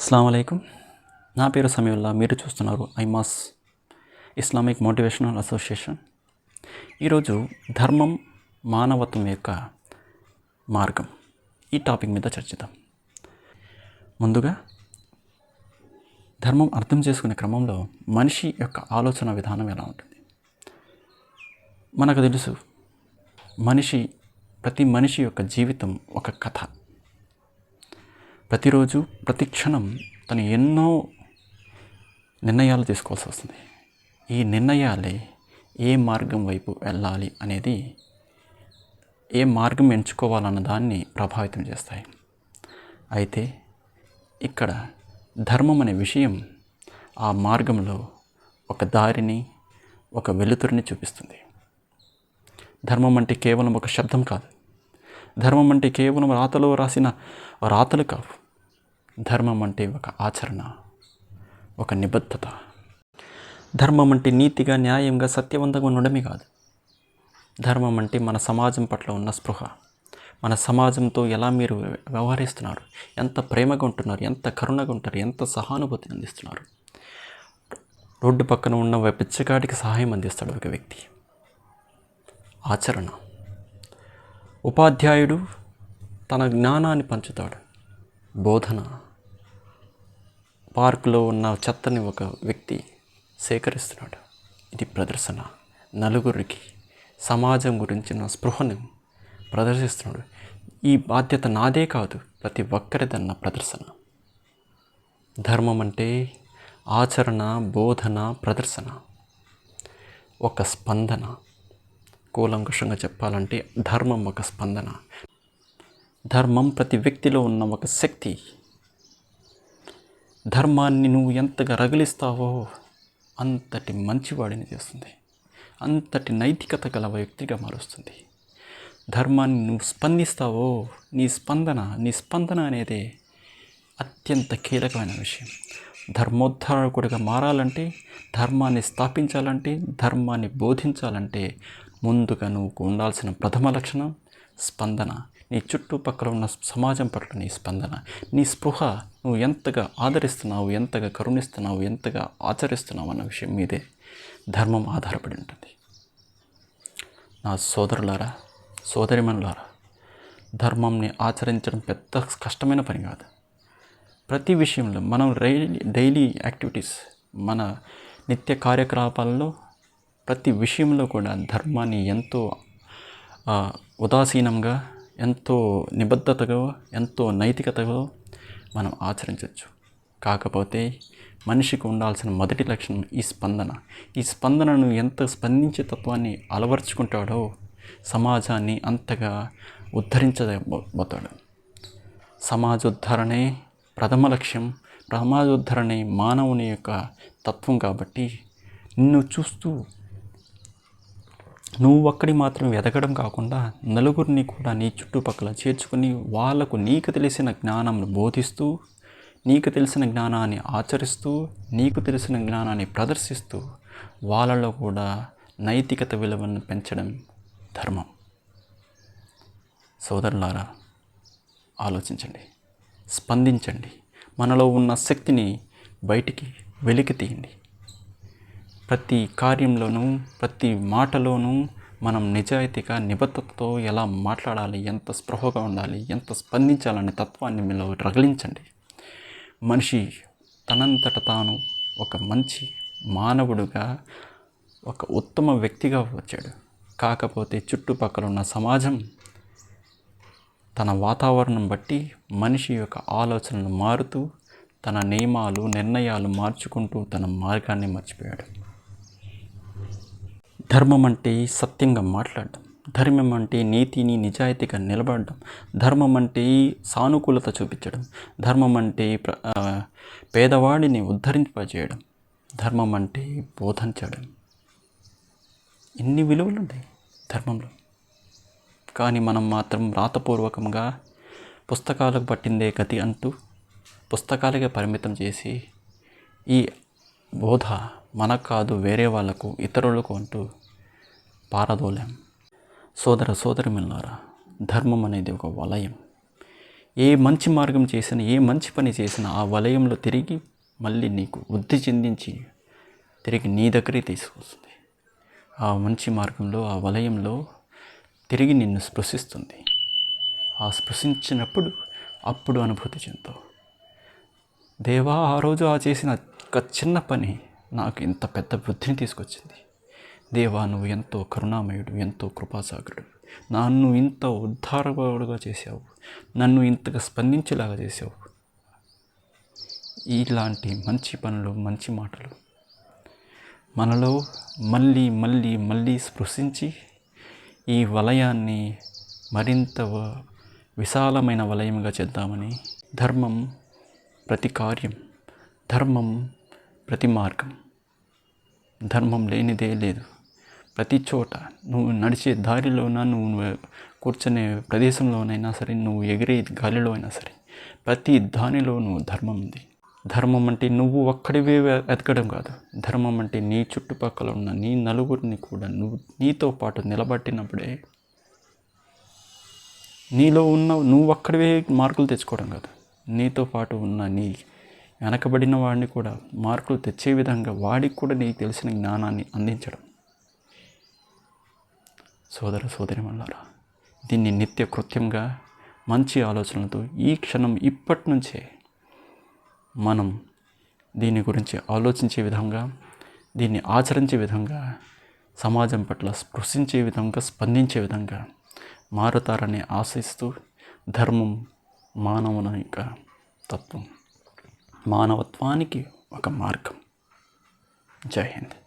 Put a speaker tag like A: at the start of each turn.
A: అస్సలం అయికం నా పేరు సమీవుల్లా. మీరు చూస్తున్నారు ఐమాస్ ఇస్లామిక్ మోటివేషనల్ అసోసియేషన్. ఈరోజు ధర్మం మానవత్వం యొక్క మార్గం. ఈ టాపిక్ మీద చర్చిద్దాం. ముందుగా ధర్మం అర్థం చేసుకునే క్రమంలో మనిషి యొక్క ఆలోచన విధానం ఎలా ఉంటుంది? మనకు తెలుసు మనిషి ప్రతి మనిషి యొక్క జీవితం ఒక కథ. ప్రతిరోజు ప్రతి క్షణం తను ఎన్నో నిర్ణయాలు తీసుకోవాల్సి వస్తుంది. ఈ నిర్ణయాలే ఏ మార్గం వైపు వెళ్ళాలి అనేది ఏ మార్గం ఎంచుకోవాలన్న దాన్ని ప్రభావితం చేస్తాయి. అయితే ఇక్కడ ధర్మం అనే విషయం ఆ మార్గంలో ఒక దారిని ఒక వెలుతురిని చూపిస్తుంది. ధర్మం అంటే కేవలం ఒక శబ్దం కాదు. ధర్మం అంటే కేవలం రాతలో రాసిన రాతలు కావు. ధర్మం అంటే ఒక ఆచరణ ఒక నిబద్ధత. ధర్మం అంటే నీతిగా న్యాయంగా సత్యవంతంగా ఉండడమే కాదు. ధర్మం అంటే మన సమాజం పట్ల ఉన్న స్పృహ. మన సమాజంతో ఎలా మీరు వ్యవహరిస్తున్నారు? ఎంత ప్రేమగా ఉంటున్నారు? ఎంత కరుణగా ఉంటారు? ఎంత సహానుభూతిని అందిస్తున్నారు? రోడ్డు పక్కన ఉన్న పిచ్చగాడికి సహాయం అందిస్తాడు ఒక వ్యక్తి. ఆచరణ. ఉపాధ్యాయుడు తన జ్ఞానాన్ని పంచుతాడు. బోధన. పార్కులో ఉన్న చెత్తని ఒక వ్యక్తి సేకరిస్తున్నాడు. ఇది ప్రదర్శన. నలుగురికి సమాజం గురించిన స్పృహను ప్రదర్శిస్తున్నాడు. ఈ బాధ్యత నాదే కాదు ప్రతి ఒక్కరిదన్న ప్రదర్శన. ధర్మం అంటే ఆచరణ బోధన ప్రదర్శన. ఒక స్పందన. కూలంకుషంగా చెప్పాలంటే ధర్మం ఒక స్పందన. ధర్మం ప్రతి వ్యక్తిలో ఉన్న ఒక శక్తి. ధర్మాన్ని నువ్వు ఎంతగా రగిలిస్తావో అంతటి మంచివాడిని చేస్తుంది. అంతటి నైతికత గల వ్యక్తిగా మారుస్తుంది. ధర్మాన్ని నువ్వు స్పందిస్తావో నీ స్పందన నీ స్పందన అనేది అత్యంత కీలకమైన విషయం. ధర్మోద్ధారకుడిగా మారాలంటే ధర్మాన్ని స్థాపించాలంటే ధర్మాన్ని బోధించాలంటే ముందుగా నువ్వు ఉండాల్సిన ప్రథమ లక్షణం స్పందన. నీ చుట్టుపక్కల ఉన్న సమాజం పట్ల నీ స్పందన నీ స్పృహ నువ్వు ఎంతగా ఆదరిస్తున్నావు ఎంతగా కరుణిస్తున్నావు ఎంతగా ఆచరిస్తున్నావు అన్న విషయం మీదే ధర్మం ఆధారపడి ఉంటుంది. నా సోదరులారా సోదరిమనులారా ధర్మంని ఆచరించడం పెద్ద కష్టమైన పని కాదు. ప్రతి విషయంలో మనం డైలీ డైలీ యాక్టివిటీస్ మన నిత్య కార్యకలాపాలలో ప్రతి విషయంలో కూడా ధర్మాన్ని ఎంతో ఉదాసీనంగా ఎంతో నిబద్ధతగా ఎంతో నైతికతగా మనం ఆచరించవచ్చు. కాకపోతే మనిషికి ఉండాల్సిన మొదటి లక్షణం ఈ స్పందన. ఈ స్పందనను ఎంత స్పందించే తత్వాన్ని అలవర్చుకుంటాడో సమాజాన్ని అంతగా ఉద్ధరించబోతాడు సమాజోద్ధరణే ప్రథమ లక్ష్యం. సమాజోద్ధరణే మానవుని యొక్క తత్వం కాబట్టి నిన్ను చూస్తూ నువ్వు ఒక్కడి మాత్రం ఎదగడం కాకుండా నలుగురిని కూడా నీ చుట్టుపక్కల చేర్చుకుని వాళ్ళకు నీకు తెలిసిన జ్ఞానంను బోధిస్తూ నీకు తెలిసిన జ్ఞానాన్ని ఆచరిస్తూ నీకు తెలిసిన జ్ఞానాన్ని ప్రదర్శిస్తూ వాళ్ళలో కూడా నైతికత విలువను పెంచడం ధర్మం. సోదరులారా ఆలోచించండి స్పందించండి. మనలో ఉన్న శక్తిని బయటికి వెలికి తీయండి ప్రతి కార్యంలోనూ ప్రతి మాటలోనూ మనం నిజాయితీగా నిబద్ధతతో ఎలా మాట్లాడాలి ఎంత స్పృహగా ఉండాలి ఎంత స్పందించాలనే తత్వాన్ని మీలో రగిలించండి. మనిషి తనంతట తాను ఒక మంచి మానవుడుగా ఒక ఉత్తమ వ్యక్తిగా వచ్చాడు. కాకపోతే చుట్టుపక్కల ఉన్న సమాజం తన వాతావరణం బట్టి మనిషి యొక్క ఆలోచనలు మారుతూ తన నియమాలు నిర్ణయాలు మార్చుకుంటూ తన మార్గాన్ని మర్చిపోయాడు. ధర్మం అంటే సత్యంగా మాట్లాడడం ధర్మం అంటే నీతిని నిజాయితీగా నిలబడడం ధర్మం అంటే సానుకూలత చూపించడం ధర్మం అంటే పేదవాడిని ఉద్ధరింపజేయడం ధర్మం అంటే బోధించడం. ఎన్ని విలువలు ఉంటాయి ధర్మంలో? కానీ మనం మాత్రం రాతపూర్వకంగా పుస్తకాలకు పట్టిందే గతి అంటూ పుస్తకాలకే పరిమితం చేసి ఈ బోధ మనకు కాదు వేరే వాళ్ళకు ఇతరులకు అంటూ పారదోలేం. సోదర సోదరిమిల్లారా ధర్మం అనేది ఒక వలయం. ఏ మంచి మార్గం చేసినా ఏ మంచి పని చేసినా ఆ వలయంలో తిరిగి మళ్ళీ నీకు వృద్ధి చెందించి తిరిగి నీ దగ్గరే తీసుకొస్తుంది. ఆ మంచి మార్గంలో ఆ వలయంలో తిరిగి నిన్ను స్పృశిస్తుంది. ఆ స్పృశించినప్పుడు అప్పుడు అనుభూతి చెందావు దేవా ఆ రోజు ఆ చేసిన ఒక చిన్న పని నాకు ఇంత పెద్ద బుద్ధిని తీసుకొచ్చింది. దేవా నువ్వు ఎంతో కరుణామయుడు ఎంతో కృపాసాగరుడు. నన్ను ఇంత ఉద్ధారకుడుగా చేసావు నన్ను ఇంతగా స్పందించేలాగా చేసావు ఇలాంటి మంచి పనులు మంచి మాటలు మనలో మళ్ళీ మళ్ళీ మళ్ళీ స్పృశించి ఈ వలయాన్ని మరింత విశాలమైన వలయంగా చేద్దామని ధర్మం ప్రతి కార్యం ధర్మం ప్రతి మార్గం. ధర్మం లేనిదే లేదు. ప్రతి చోట నువ్వు నడిచే దారిలోన నువ్వు కూర్చునే ప్రదేశంలోనైనా సరే నువ్వు ఎగిరే గాలిలో అయినా సరే ప్రతి దానిలో నువ్వు ధర్మం ఉంది. ధర్మం అంటే నువ్వు ఒక్కడివే ఎతకడం కాదు. ధర్మం అంటే నీ చుట్టుపక్కల ఉన్న నీ నలుగురిని కూడా నువ్వు నీతో పాటు నిలబట్టినప్పుడే నీలో ఉన్న నువ్వు ఒక్కడివే మార్కులు తెచ్చుకోవడం కాదు. నీతో పాటు ఉన్న నీ వెనకబడిన వాడిని కూడా మార్కులు తెచ్చే విధంగా వాడికి కూడా నీకు తెలిసిన జ్ఞానాన్ని అందించడం. సోదర సోదరిమల్లారా దీన్ని నిత్య కృత్యంగా మంచి ఆలోచనలతో ఈ క్షణం ఇప్పటి నుంచే మనం దీని గురించి ఆలోచించే విధంగా దీన్ని ఆచరించే విధంగా సమాజం పట్ల స్పృశించే విధంగా స్పందించే విధంగా మారుతారని ఆశిస్తూ ధర్మం మానవుని యొక్క తత్వం మానవత్వానికి ఒక మార్గం. జై హింద్.